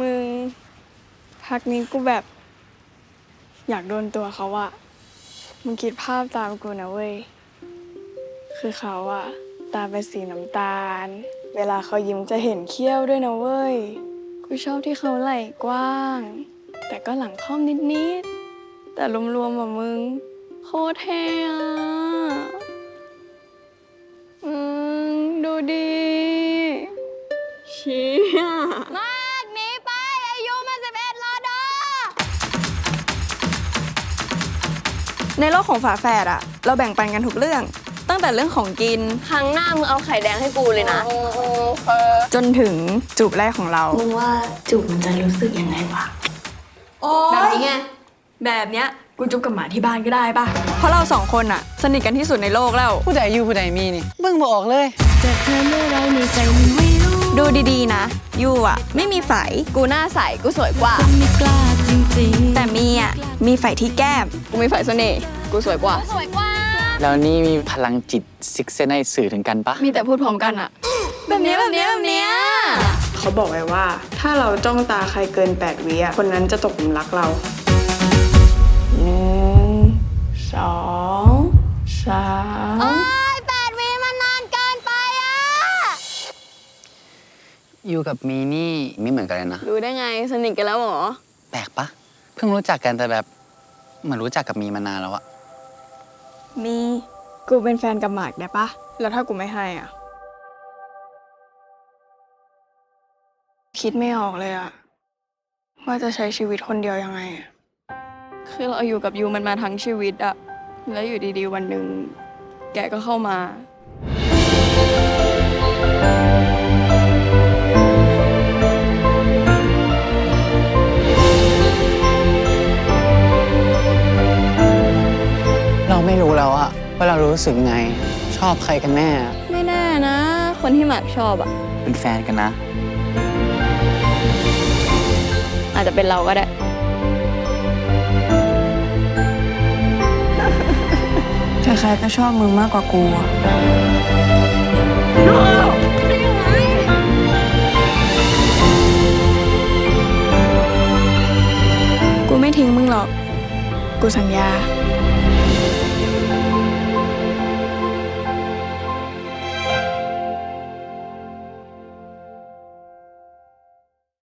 มึงพักนี้กูแบบ อยากโดนตัวเขาอะมึงคิดภาพตามกูนะเว้ย คือเขาอะตาเป็นสีน้ำตาล เวลาเขายิ้มจะเห็นเขี้ยวด้วยนะเว้ย กูชอบที่เขาไหล่กว้าง แต่ก็หลังค่อมนิดๆ แต่รวมๆอะมึง โคตรเท่อะอืมดูดี ในโลกของฝาแฝดอะเราแบ่งปันกันทุกเรื่อง ตั้งแต่เรื่องของกิน ครั้งหน้ามึงเอาไข่แดงให้กูเลยนะจนถึงจูบแรกของเรา มึงว่าจูบมันจะรู้สึกยังไงวะแบบนี้ไง แบบเนี้ยกูจุบกับหมาที่บ้านก็ได้ป่ะ เพราะเราสองคนอะสนิทกันที่สุดในโลกแล้ว ผู้ใดอยู่ผู้ใดมีนี่เบิ่งบ่ออกเลยดูดีๆนะ ยูอะไม่มีไฝกูหน้าใสกูสวยกว่าแต่มีอะมีไฝที่แก้มกูมีฝ่ายเสน่ห์ กูสวยกว่า สวยกว่า แล้วนี่มีพลังจิตซิกเซนให้สื่อถึงกันปะมีแต่พูดพร้อมกันอะแบบนี้แบบนี้แบบนี้เขาบอกไว้ว่า ถ้าเราจ้องตาใครเกิน8วิอะคนนั้นจะตกหลุมรักเราหนึ่งสองสามโอ้ยแปดวิมันนานเกินไปอะอยู่กับมีนี่ไม่เหมือนกันเลยนะ รู้ได้ไงสนิทกันแล้วเหรอ แปลกปะ เพิ่งรู้จักกันแต่แบบเหมือนรู้จักกับมีมานานแล้วอะ มีกูเป็นแฟนกับหมากได้ปะ แล้วถ้ากูไม่ให้อะ คิดไม่ออกเลยอะว่าจะใช้ชีวิตคนเดียวยังไงอะคือเราอยู่กับยูมันมาทั้งชีวิตอะแล้วอยู่ดีๆ วันหนึ่งแกก็เข้ามาเรา ว่าเรารู้สึกไง ชอบใครกันแน่ ไม่แน่นะ คนที่หมากชอบอะ เป็นแฟนกันนะ อาจจะเป็นเราก็ได้ ใครๆก็ชอบมึงมากกว่ากูอะกูไม่ทิ้งมึงหรอก กูสัญญา